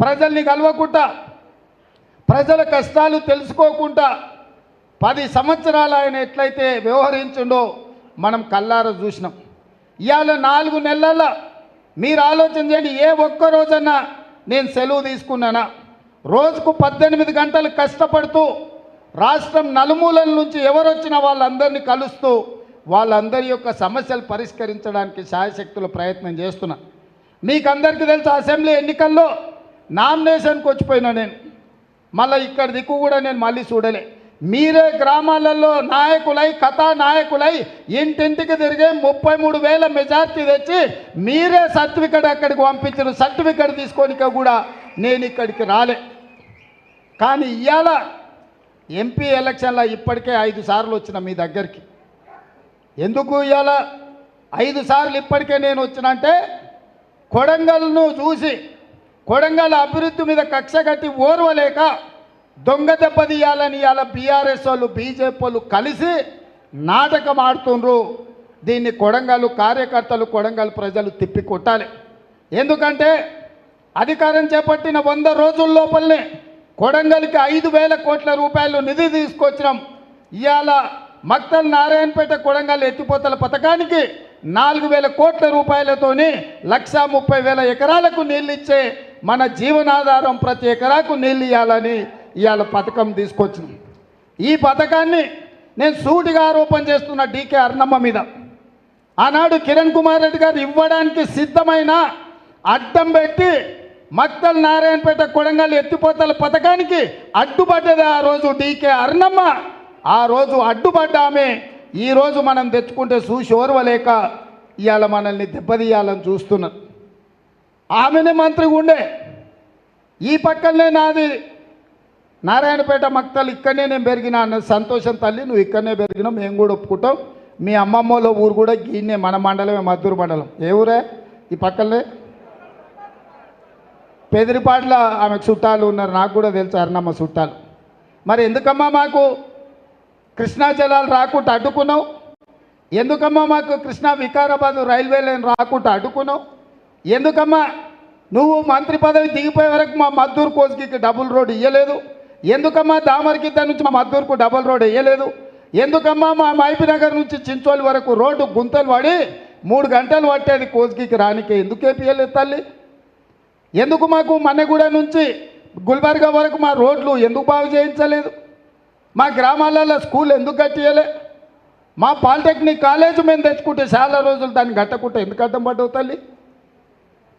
ప్రజల్ని కలవకుండా ప్రజల కష్టాలు తెలుసుకోకుండా పది సంవత్సరాలు ఆయన ఎట్లయితే వ్యవహరించుండో మనం కల్లార చూసినాం. ఇవాళ నాలుగు నెలల మీరు ఆలోచన చేయండి ఏ ఒక్క రోజన్నా నేను సెలవు తీసుకున్నానా? రోజుకు పద్దెనిమిది గంటలు కష్టపడుతూ రాష్ట్రం నలుమూలల నుంచి ఎవరొచ్చిన వాళ్ళందరినీ కలుస్తూ వాళ్ళందరి యొక్క సమస్యలు పరిష్కరించడానికి శాయశక్తుల ప్రయత్నం చేస్తున్నా. మీకు అందరికీ తెలుసు అసెంబ్లీ ఎన్నికల్లో నామినేషన్కి వచ్చిపోయినా నేను. మళ్ళీ ఇక్కడ దిక్కు కూడా నేను మళ్ళీ చూడలే. మీరే గ్రామాలలో నాయకులై కథా నాయకులై ఇంటింటికి తిరిగే ముప్పై మూడు వేల మెజార్టీ తెచ్చి మీరే సర్టిఫికెట్ అక్కడికి పంపించిన సర్టిఫికెట్ తీసుకోనిక కూడా నేను ఇక్కడికి రాలే. కానీ ఇవాళ ఎంపీ ఎలక్షన్లో ఇప్పటికే ఐదు సార్లు వచ్చిన మీ దగ్గరికి. ఎందుకు ఇవాళ ఐదు సార్లు ఇప్పటికే నేను వచ్చినంటే కొడంగల్ను చూసి కొడంగల్ అభివృద్ధి మీద కక్ష కట్టి ఓర్వలేక దొంగ దెబ్బతీయాలని ఇవాళ బీఆర్ఎస్ వాళ్ళు బీజేపీ వాళ్ళు కలిసి నాటకం ఆడుతుండ్రు. దీన్ని కొడంగల్ కార్యకర్తలు కొడంగల్ ప్రజలు తిప్పి కొట్టాలి ఎందుకంటే అధికారం చేపట్టిన వంద రోజుల లోపలనే కొడంగల్కి ఐదు వేల కోట్ల రూపాయలు నిధి తీసుకొచ్చినాం. ఇవాళ మక్తల్ నారాయణపేట కొడంగల్ ఎత్తిపోతల పథకానికి నాలుగు వేల కోట్ల రూపాయలతోని లక్షా ముప్పై వేల ఎకరాలకు నీళ్ళు ఇచ్చే మన జీవనాధారం ప్రతి ఎకరాకు నీళ్ళు ఇవ్వాలని ఇవాళ పథకం తీసుకొచ్చింది. ఈ పథకాన్ని నేను సూటిగా ఆరోపణ చేస్తున్న డీకే అర్ణమ్మ మీద. ఆనాడు కిరణ్ కుమార్ రెడ్డి గారు ఇవ్వడానికి సిద్ధమైన అడ్డం పెట్టి మక్తల్ నారాయణపేట కొడంగల్ ఎత్తిపోతల పథకానికి అడ్డుపడ్డది ఆ రోజు డీకే అర్ణమ్మ. ఆ రోజు అడ్డుపడ్డ ఆమె మనం తెచ్చుకుంటే చూసి ఓర్వలేక ఇవాళ మనల్ని దెబ్బతీయాలని చూస్తున్నారు. ఆమెనే మంత్రిగా ఉండే. ఈ పక్కనే నాది నారాయణపేట మక్తలు ఇక్కడనే నేను పెరిగినా అన్న సంతోషం తల్లి నువ్వు ఇక్కడనే పెరిగినావు మేము కూడా ఒప్పుకుంటాం. మీ అమ్మమ్మల ఊరు కూడా గీనే మన మండలమే మద్దూరు మండలం. ఏ ఊరే? ఈ పక్కనే? పెదిరిపాట్ల ఆమె చుట్టాలు ఉన్నారు నాకు కూడా తెలుసు అరణమ్మ చుట్టాలు. మరి ఎందుకమ్మా మాకు కృష్ణా జలాలు రాకుండా అడ్డుకున్నావు? ఎందుకమ్మా మాకు కృష్ణా వికారాబాద్ రైల్వే లైన్ రాకుండా అడ్డుకున్నావు? ఎందుకమ్మా? నువ్వు మంత్రి పదవి దిగిపోయే వరకు మా మద్దూరు కోసుకి డబుల్ రోడ్ ఇవ్వలేదు ఎందుకమ్మా దామరకిద్ద నుంచి మా మద్దూరుకు డబుల్ రోడ్ వేయలేదు ఎందుకమ్మా మా మైపి నగర్ నుంచి చించోలి వరకు రోడ్డు గుంతలు పడి మూడు గంటలు పట్టేది కోసుకి రానికే ఎందుకు వేపియలేదు తల్లి? ఎందుకు మాకు మన్నెగూడ నుంచి గుల్బర్గా వరకు మా రోడ్లు ఎందుకు బాగు చేయించలేదు? మా గ్రామాలలో స్కూల్ ఎందుకు కట్టియలే మా పాలిటెక్నిక్ కాలేజ్ మేము తెచ్చుకుంటే చాలా రోజులు దాన్ని కట్టకుంటే ఎందుకు అడ్డం పడ్డవు తల్లి?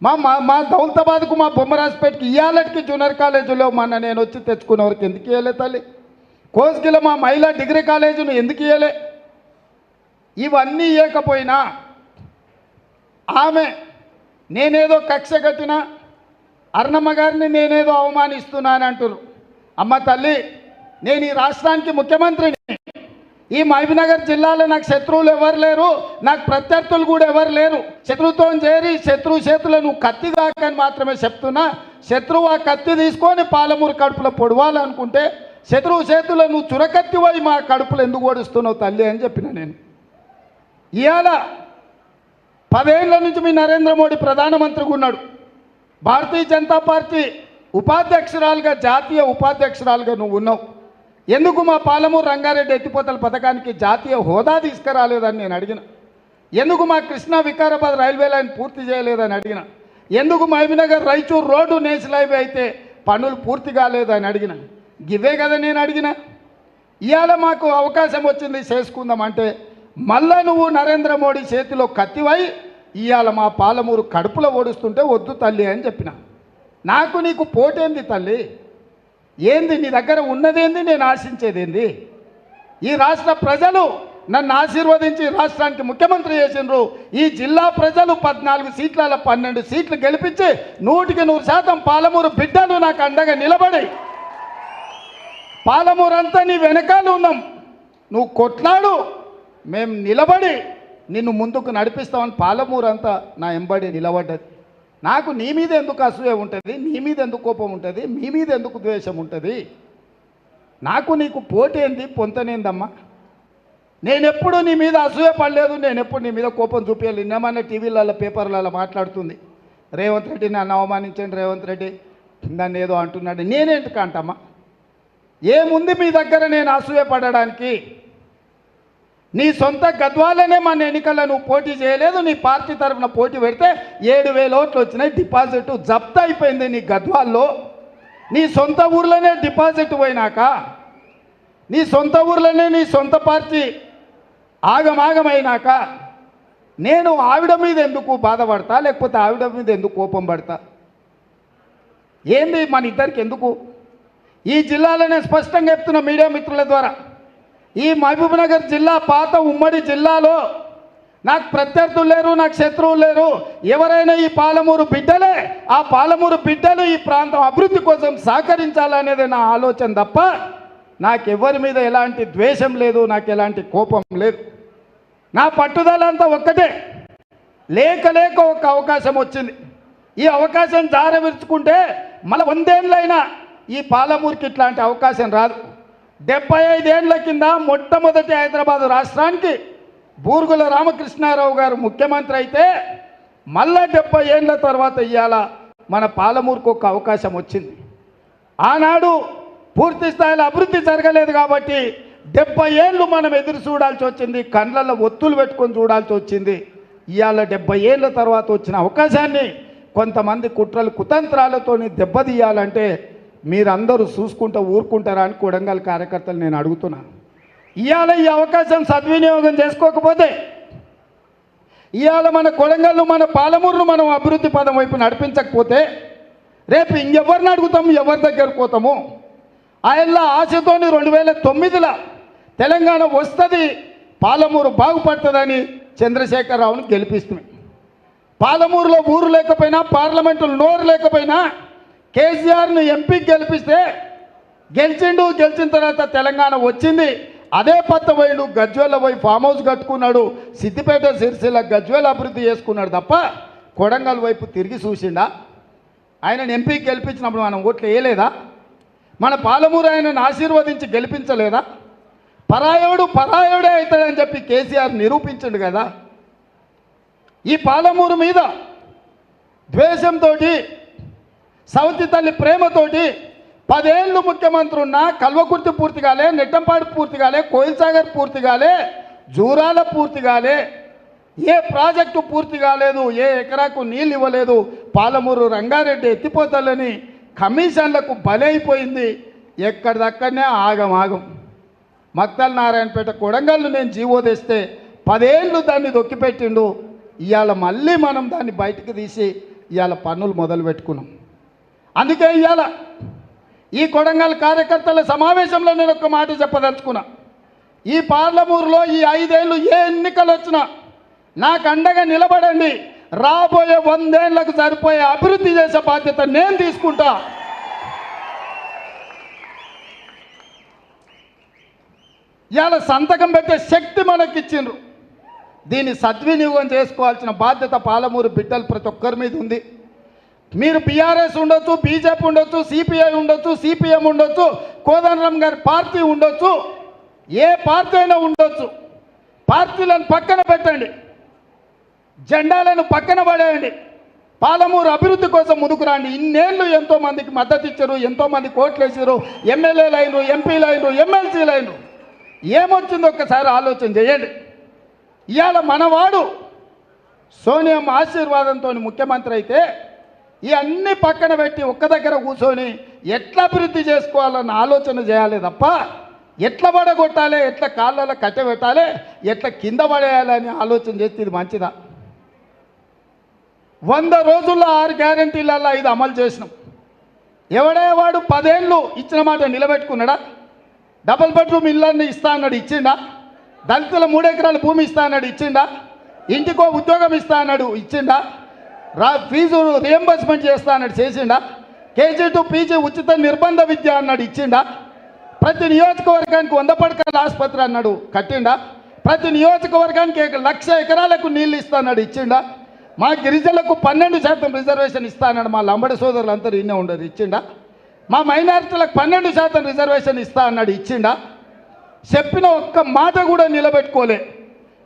మా మా మా దౌలతాబాద్కు మా బొమ్మరాజపేటకి ఇవాళకి జూనియర్ కాలేజీలో మొన్న నేను వచ్చి తెచ్చుకునే వరకు ఎందుకు ఇవ్వలే తల్లి? కోసుకిలో మా మహిళా డిగ్రీ కాలేజీని ఎందుకు ఇవ్వలే ఇవన్నీ ఇవ్వకపోయినా ఆమె నేనేదో కక్ష కట్టిన అర్ణమ్మ గారిని నేనేదో అవమానిస్తున్నాను అంటున్నారు అమ్మ తల్లి నేను ఈ రాష్ట్రానికి ముఖ్యమంత్రిని. ఈ మహబూబ్నగర్ జిల్లాలో నాకు శత్రువులు ఎవరు లేరు నాకు ప్రత్యర్థులు కూడా ఎవరు లేరు. శత్రుత్వం చేరి శత్రువు చేతులు నువ్వు కత్తి దాకని మాత్రమే చెప్తున్నా. శత్రువు ఆ కత్తి తీసుకొని పాలమూరు కడుపులో పొడవాలనుకుంటే శత్రువు చేతుల్లో నువ్వు చురకత్తి పోయి మా కడుపులు ఎందుకు ఓడిస్తున్నావు తల్లి అని చెప్పిన నేను. ఇవాళ పదేళ్ళ నుంచి మీ నరేంద్ర మోడీ ప్రధానమంత్రిగా ఉన్నాడు. భారతీయ జనతా పార్టీ ఉపాధ్యక్షురాలుగా జాతీయ ఉపాధ్యక్షురాలుగా నువ్వు ఉన్నావు. ఎందుకు మా పాలమూరు రంగారెడ్డి ఎత్తిపోతల పథకానికి జాతీయ హోదా తీసుకురాలేదని నేను అడిగిన. ఎందుకు మా కృష్ణా వికారాబాద్ రైల్వే లైన్ పూర్తి చేయలేదని అడిగిన. ఎందుకు Mahbubnagar Raichur road national highway అయితే పనులు పూర్తి కాలేదని అడిగిన. గివే కదా నేను అడిగిన. ఇవాళ మాకు అవకాశం వచ్చింది చేసుకుందాం అంటే మళ్ళా నువ్వు నరేంద్ర మోడీ చేతిలో కత్తివై ఇవాళ మా పాలమూరు కడుపులో ఓడుస్తుంటే వద్దు తల్లి అని చెప్పిన. నాకు నీకు పోటేంది తల్లి? ఏంది నీ దగ్గర ఉన్నదేంది? నేను ఆశించేదేంది? ఈ రాష్ట్ర ప్రజలు నన్ను ఆశీర్వదించి రాష్ట్రానికి ముఖ్యమంత్రి చేసినారు ఈ జిల్లా ప్రజలు పద్నాలుగు సీట్ల పన్నెండు సీట్లు గెలిపించి నూటికి నూరు శాతం పాలమూరు బిడ్డను నాకు అండగా నిలబడి. పాలమూరు అంతా నీ వెనకాల ఉన్నాం. నువ్వు కొట్లాడు. మేము నిలబడి నిన్ను ముందుకు నడిపిస్తామని పాలమూరు అంతా నా ఎంబడి నిలబడ్డది. నాకు నీ మీద ఎందుకు అసూయ ఉంటుంది? నీ మీద ఎందుకు కోపం ఉంటుంది? మీ మీద ఎందుకు ద్వేషం ఉంటుంది? నాకు నీకు పోటేంది పొంతనేందమ్మా? నేనెప్పుడు నీ మీద అసూయ పడలేదు నేను ఎప్పుడు నీ మీద కోపం చూపించాలి నిన్నమన్నా టీవీలలో పేపర్లలో మాట్లాడుతుంది. రేవంత్ రెడ్డి నన్ను అవమానించండి రేవంత్ రెడ్డి. నన్ను ఏదో అంటున్నాడు. నేనేందుకు అంటమ్మా? ఏముంది మీ దగ్గర నేను అసూయ పడడానికి? నీ సొంత గద్వాలనే మన ఎన్నికల్లో నువ్వు పోటీ చేయలేదు నీ పార్టీ తరఫున పోటీ పెడితే ఏడు వేల ఓట్లు వచ్చినాయి డిపాజిట్ జప్తు అయిపోయింది నీ గద్వాల్లో. నీ సొంత ఊర్లోనే డిపాజిట్ పోయినాక నీ సొంత ఊర్లోనే నీ సొంత పార్టీ ఆగమాగమైనాక నేను ఆవిడ మీద ఎందుకు బాధపడతా లేకపోతే ఆవిడ మీద ఎందుకు కోపం పడతా? ఏంది మన ఇద్దరికి ఎందుకు? ఈ జిల్లాలోనే స్పష్టంగా చెప్తున్న మీడియా మిత్రుల ద్వారా ఈ మహబూబ్నగర్ జిల్లా పాత ఉమ్మడి జిల్లాలో నాకు ప్రత్యర్థులు లేరు నాకు శత్రువులు లేరు. ఎవరైనా ఈ పాలమూరు బిడ్డలే ఆ పాలమూరు బిడ్డలు ఈ ప్రాంతం అభివృద్ధి కోసం సహకరించాలనేది నా ఆలోచన తప్ప నాకెవరి మీద ఎలాంటి ద్వేషం లేదు నాకు ఎలాంటి కోపం లేదు. నా పట్టుదల అంతా ఒక్కటే. లేక లేక ఒక అవకాశం వచ్చింది. ఈ అవకాశం జారవిరుచుకుంటే మళ్ళీ వందేళ్ళైనా ఈ పాలమూరుకి ఇట్లాంటి అవకాశం రాదు. డెబ్బై ఐదేళ్ళ కింద మొట్టమొదటి హైదరాబాద్ రాష్ట్రానికి బూరుగుల రామకృష్ణారావు గారు ముఖ్యమంత్రి అయితే మళ్ళా డెబ్బై ఏళ్ళ తర్వాత ఇవాళ మన పాలమూరుకు ఒక అవకాశం వచ్చింది. ఆనాడు పూర్తి స్థాయిలో అభివృద్ధి జరగలేదు కాబట్టి డెబ్బై ఏళ్ళు మనం ఎదురు చూడాల్సి వచ్చింది కండ్లలో ఒత్తులు పెట్టుకొని చూడాల్సి వచ్చింది. ఇవాళ డెబ్బై ఏళ్ళ తర్వాత వచ్చిన అవకాశాన్ని కొంతమంది కుట్రలు కుతంత్రాలతోని దెబ్బతీయాలంటే మీరందరూ చూసుకుంటూ ఊరుకుంటారా అని కొడంగల్ కార్యకర్తలు నేను అడుగుతున్నా ఇవాళ ఈ అవకాశం సద్వినియోగం చేసుకోకపోతే ఇవాళ మన కొడంగల్ను మన పాలమూరును మనం అభివృద్ధి పదం వైపు నడిపించకపోతే రేపు ఇంకెవరిని అడుగుతాము ఎవరి దగ్గరకు పోతాము? ఆయన ఆశతోని రెండు వేల తొమ్మిదిలో తెలంగాణ వస్తుంది పాలమూరు బాగుపడుతుందని చంద్రశేఖరరావును గెలిపిస్తుంది. పాలమూరులో ఊరు లేకపోయినా పార్లమెంటులో నోరు లేకపోయినా కేసీఆర్ని ఎంపీకి గెలిపిస్తే గెలిచిండు గెలిచిన తర్వాత తెలంగాణ వచ్చింది. అదే పత్త పోయిండు గజ్వేల పోయి ఫామ్ హౌస్ కట్టుకున్నాడు. సిద్దిపేట సిరిసిల్ల గజ్వేల అభివృద్ధి చేసుకున్నాడు తప్ప కొడంగల్ వైపు తిరిగి చూసిండా? ఆయనను ఎంపీ గెలిపించినప్పుడు మనం ఓట్లు వేయలేదా? మన పాలమూరు ఆయనను ఆశీర్వదించి గెలిపించలేదా? పరాయవుడు పరాయుడే అవుతాడని చెప్పి కేసీఆర్ నిరూపించండు కదా? ఈ పాలమూరు మీద ద్వేషంతో సవతి తల్లి ప్రేమతోటి పదేళ్ళు ముఖ్యమంత్రి ఉన్నా కల్వకుర్తి పూర్తి కాలే నెట్టంపాడు పూర్తి కాలే కోయిల్సాగర్ పూర్తి కాలే జూరాల పూర్తి కాలే ఏ ప్రాజెక్టు పూర్తి కాలేదు ఏ ఎకరాకు నీళ్ళు ఇవ్వలేదు పాలమూరు రంగారెడ్డి ఎత్తిపోతలని కమిషన్లకు బలైపోయింది ఎక్కడిదక్కడనే ఆగం ఆగం. మక్తల్ నారాయణపేట కొడంగల్ను నేను జీవో తెస్తే పదేళ్ళు దాన్ని దొక్కిపెట్టిండు. ఇవాళ మళ్ళీ మనం దాన్ని బయటకు తీసి ఇవాళ పన్నులు మొదలు పెట్టుకున్నాం అందుకే ఇవాళ ఈ కొడంగల్ కార్యకర్తల సమావేశంలో నేను ఒక మాట చెప్పదలుచుకున్నా. ఈ పార్లమూరులో ఈ ఐదేళ్ళు ఏ ఎన్నికలు వచ్చినా నాకు అండగా నిలబడండి. రాబోయే వందేళ్ళకు సరిపోయే అభివృద్ధి చేసే బాధ్యత నేను తీసుకుంటా. ఇవాళ సంతకం పెట్టే శక్తి మనకిచ్చిండ్రు. దీన్ని సద్వినియోగం చేసుకోవాల్సిన బాధ్యత పాలమూరు బిడ్డలు ప్రతి ఒక్కరి మీద ఉంది. మీరు బీఆర్ఎస్ ఉండొచ్చు బీజేపీ ఉండొచ్చు సిపిఐ ఉండొచ్చు సిపిఎం ఉండొచ్చు కోదండరామ్ గారి పార్టీ ఉండొచ్చు ఏ పార్టీ అయినా ఉండొచ్చు. పార్టీలను పక్కన పెట్టండి. జెండాలను పక్కన పడేయండి. పాలమూరు అభివృద్ధి కోసం ముందుకు రండి. ఇన్నేళ్ళు ఎంతో మందికి మద్దతు ఇచ్చారు ఎంతో మంది కోట్లు వేసారు. ఎమ్మెల్యేలు అయినరు ఎంపీలు అయినరు ఎమ్మెల్సీలు అయినరు ఏమొచ్చిందో ఒక్కసారి ఆలోచన చేయండి. ఇవాళ మనవాడు సోనియా ఆశీర్వాదంతో ముఖ్యమంత్రి అయితే ఇవన్నీ పక్కన పెట్టి ఒక్క దగ్గర కూర్చొని ఎట్లా అభివృద్ధి చేసుకోవాలన్న ఆలోచన చేయాలి తప్ప ఎట్లా పడగొట్టాలి ఎట్లా కాళ్ళలో కట్టబెట్టాలి ఎట్లా కింద పడేయాలని ఆలోచన చేస్తే ఇది మంచిదా? వంద రోజుల్లో ఆరు గ్యారంటీలలో ఇది అమలు చేసినాం. ఎవడే వాడు పదేళ్ళు ఇచ్చిన మాట నిలబెట్టుకున్నాడా? డబుల్ బెడ్రూమ్ ఇళ్ళని ఇస్తా అన్నాడు ఇచ్చిండా? దళితుల మూడెకరాల భూమి ఇస్తా అన్నాడు ఇచ్చిండా? ఇంటికో ఉద్యోగం ఇస్తా అన్నాడు ఇచ్చిండా? రా ఫీజు రియంబర్స్మెంట్ చేస్తా అన్నాడు చేసిండా? కేజీ టు పీజీ ఉచిత నిర్బంధ విద్య అన్నాడు ఇచ్చిండా? ప్రతి నియోజకవర్గానికి వంద పడకల ఆసుపత్రి అన్నాడు కట్టిండా? ప్రతి నియోజకవర్గానికి లక్ష ఎకరాలకు నీళ్ళు ఇస్తా అన్నాడు ఇచ్చిండా? మా గిరిజనులకు పన్నెండు శాతం రిజర్వేషన్ ఇస్తా అన్నాడు మా లంబడి సోదరులు అందరూ ఇన్నే ఉండదు ఇచ్చిండా? మా మైనారిటీలకు పన్నెండు శాతం రిజర్వేషన్ ఇస్తా అన్నాడు ఇచ్చిండా? చెప్పిన ఒక్క మాట కూడా నిలబెట్టుకోలే.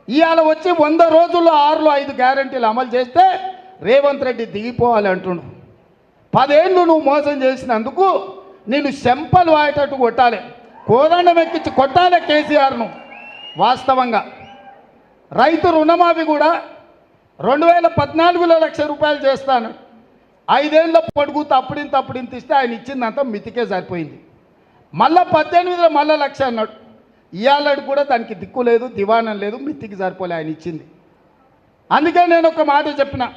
ఇవాళ వచ్చి వంద రోజుల్లో ఆరులో ఐదు గ్యారంటీలు అమలు చేస్తే రేవంత్ రెడ్డి దిగిపోవాలి అంటుండు. పదేళ్ళు నువ్వు మోసం చేసినందుకు నేను శంపలు వాయేటట్టు కొట్టాలి. కోదండం ఎక్కించి కొట్టాలి కేసీఆర్ను. వాస్తవంగా రైతు రుణమాఫీ కూడా రెండు వేల పద్నాలుగులో లక్ష రూపాయలు చేస్తాను. ఐదేళ్ళ పొడుగు తప్పుడింత అప్పుడింత ఇస్తే ఆయన ఇచ్చిందంతా మితికే సరిపోయింది. మళ్ళా పద్దెనిమిదిలో మళ్ళా లక్ష అన్నాడు. ఇవాళ కూడా దానికి దిక్కు లేదు దివాణం లేదు మితికి సరిపోలే ఆయన ఇచ్చింది. అందుకే నేను ఒక మాట చెప్పిన.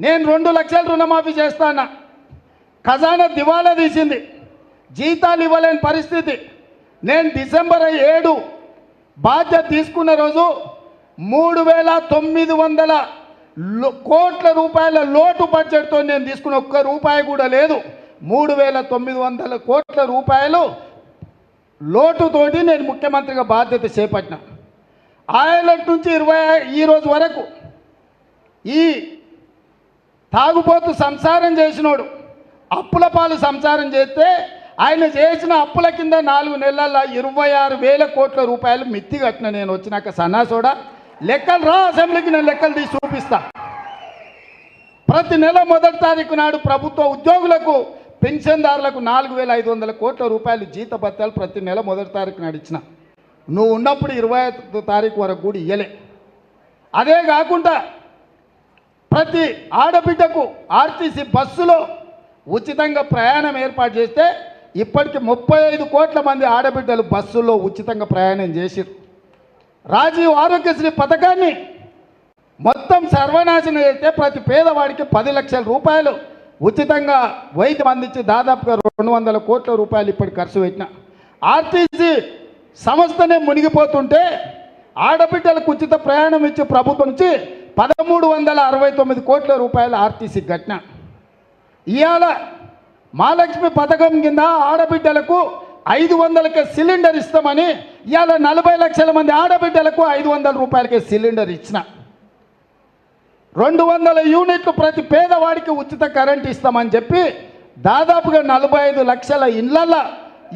నేను రెండు లక్షల రుణమాఫీ చేస్తానా? ఖజానా దివాలా తీసింది. జీతాలు ఇవ్వలేని పరిస్థితి. నేను డిసెంబర్ ఏడు బాధ్యత తీసుకున్న రోజు మూడు వేల తొమ్మిది వందల కోట్ల రూపాయల లోటు బడ్జెట్తో నేను తీసుకున్న ఒక్క రూపాయి కూడా లేదు. మూడు వేల తొమ్మిది వందల కోట్ల రూపాయలు లోటుతోటి నేను ముఖ్యమంత్రిగా బాధ్యత చేపట్టిన. ఐలాండ్ నుంచి ఇరవై ఈ రోజు వరకు ఈ తాగుబోతు సంసారం చేసినోడు. అప్పుల పాలు సంసారం చేస్తే ఆయన చేసిన అప్పుల కింద నాలుగు నెలల ఇరవై ఆరు వేల కోట్ల రూపాయలు మిత్తి కట్టిన నేను వచ్చినాక సన్నాసోడా లెక్కలు రా అసెంబ్లీకి నేను లెక్కలు తీసి చూపిస్తా. ప్రతి నెల మొదటి తారీఖు నాడు ప్రభుత్వ ఉద్యోగులకు పెన్షన్దారులకు నాలుగు వేల ఐదు వందల కోట్ల రూపాయలు జీత భత్యాలు ప్రతి నెల మొదటి తారీఖు నాడు ఇచ్చిన. నువ్వు ఉన్నప్పుడు ఇరవై తారీఖు వరకు కూడా ఇయ్యలే. అదే కాకుండా ప్రతి ఆడబిడ్డకు ఆర్టీసీ బస్సులో ఉచితంగా ప్రయాణం ఏర్పాటు చేస్తే ఇప్పటికి ముప్పై ఐదు కోట్ల మంది ఆడబిడ్డలు బస్సుల్లో ఉచితంగా ప్రయాణం చేసిరు రాజీవ్ ఆరోగ్యశ్రీ పథకాన్ని మొత్తం సర్వనాశనం చేస్తే ప్రతి పేదవాడికి పది లక్షల రూపాయలు ఉచితంగా వైద్యం అందించి దాదాపుగా రెండు వందల కోట్ల రూపాయలు ఇప్పటికి ఖర్చు పెట్టిన. ఆర్టీసీ సంస్థనే మునిగిపోతుంటే ఆడబిడ్డలకు ఉచిత ప్రయాణం ఇచ్చే ప్రభుత్వం నుంచి పదమూడు వందల అరవై తొమ్మిది కోట్ల రూపాయల ఆర్టీసీ ఘటన. ఇవాళ మహాలక్ష్మి పథకం కింద ఆడబిడ్డలకు ఐదు వందలకే సిలిండర్ ఇస్తామని ఇవాళ నలభై లక్షల మంది ఆడబిడ్డలకు ఐదు వందల రూపాయలకే సిలిండర్ ఇచ్చిన. రెండు వందల యూనిట్లు ప్రతి పేదవాడికి ఉచిత కరెంట్ ఇస్తామని చెప్పి దాదాపుగా నలభై ఐదు లక్షల ఇళ్ళల్లో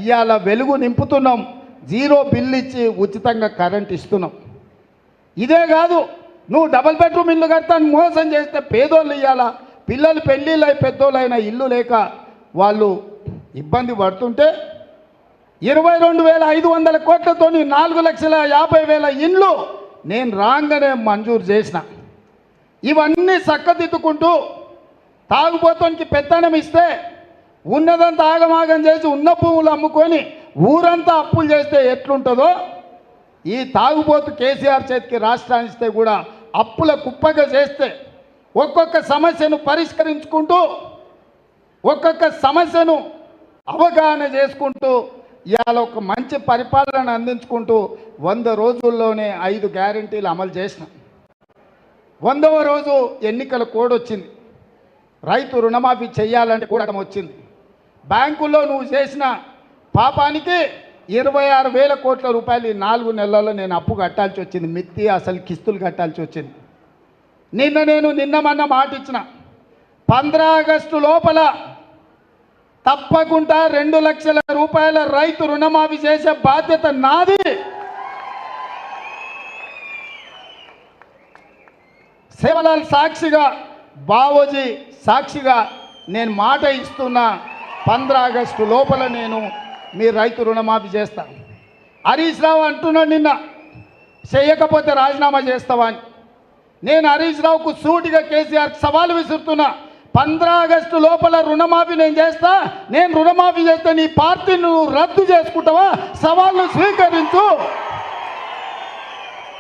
ఇవాళ వెలుగు నింపుతున్నాం. జీరో బిల్ ఇచ్చి ఉచితంగా కరెంట్ ఇస్తున్నాం. ఇదే కాదు నువ్వు డబల్ బెడ్రూమ్ ఇల్లు కడతాను మోసం చేస్తే పేదోళ్ళు ఇవ్వాలా పిల్లలు పెళ్ళిళ్ళై పెద్దోళ్ళైన ఇల్లు లేక వాళ్ళు ఇబ్బంది పడుతుంటే ఇరవై రెండు వేల ఐదు వందల కోట్లతోని నాలుగు లక్షల యాభై వేల ఇండ్లు నేను రాగానే మంజూరు చేసిన. ఇవన్నీ చక్కదిద్దుకుంటూ తాగుబోతానికి పెత్తనం ఇస్తే ఉన్నదంతా ఆగమాగం చేసి ఉన్న భూములు అమ్ముకొని ఊరంతా అప్పులు చేస్తే ఎట్లుంటుందో ఈ తాగుబోతు కేసీఆర్ చేతికి రాష్ట్రాన్ని ఇస్తే కూడా అప్పుల కుప్పగా చేస్తే ఒక్కొక్క సమస్యను పరిష్కరించుకుంటూ ఒక్కొక్క సమస్యను అవగాహన చేసుకుంటూ ఇవాళ ఒక మంచి పరిపాలన అందించుకుంటూ వంద రోజుల్లోనే ఐదు గ్యారంటీలు అమలు చేసినాం. వందవ రోజు ఎన్నికల కోడ్ వచ్చింది. రైతు రుణమాఫీ చేయాలంటే కూడా వచ్చింది. బ్యాంకుల్లో నువ్వు చేసిన పాపానికి ఇరవై ఆరు వేల కోట్ల రూపాయలు ఈ నాలుగు నెలల్లో నేను అప్పు కట్టాల్సి వచ్చింది. మిత్తి అసలు కిస్తులు కట్టాల్సి వచ్చింది. నిన్న నేను నిన్న మొన్న మాట ఇచ్చిన. పంద్రా ఆగస్టు లోపల తప్పకుండా రెండు లక్షల రూపాయల రైతు రుణమాఫీ చేసే బాధ్యత నాది. సేవలాల్ సాక్షిగా బావోజీ సాక్షిగా నేను మాట ఇస్తున్నా పంద్రా ఆగస్టు లోపల నేను మీ రైతు రుణమాఫీ చేస్తాను హరీష్ రావు అంటున్నాడు నిన్న చేయకపోతే రాజీనామా చేస్తావా అని. నేను హరీష్ రావుకు సూటిగా కేసీఆర్ సవాలు విసురుతున్నా. పంద్రా ఆగస్టు లోపల రుణమాఫీ నేను చేస్తా నేను రుణమాఫీ చేస్తే నీ పార్టీ నువ్వు రద్దు చేసుకుంటావా? సవాళ్ళు స్వీకరించు.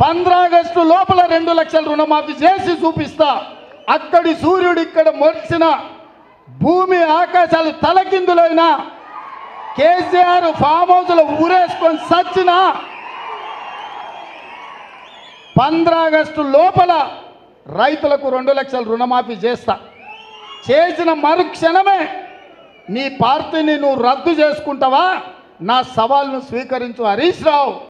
పంద్రా ఆగస్టు లోపల రెండు లక్షల రుణమాఫీ చేసి చూపిస్తా. అక్కడి సూర్యుడు ఇక్కడ మొలిచిన భూమి ఆకాశాలు తలకిందులైనా కేసీఆర్ ఫామ్ హౌస్లో ఊరేసుకొని సచ్చిన పంద్రా ఆగస్టు లోపల రైతులకు రెండు లక్షల రుణమాఫీ చేస్తా. చేసిన మరుక్షణమే నీ పార్టీని నువ్వు రద్దు చేసుకుంటావా? నా సవాల్ను స్వీకరించు హరీష్ రావు.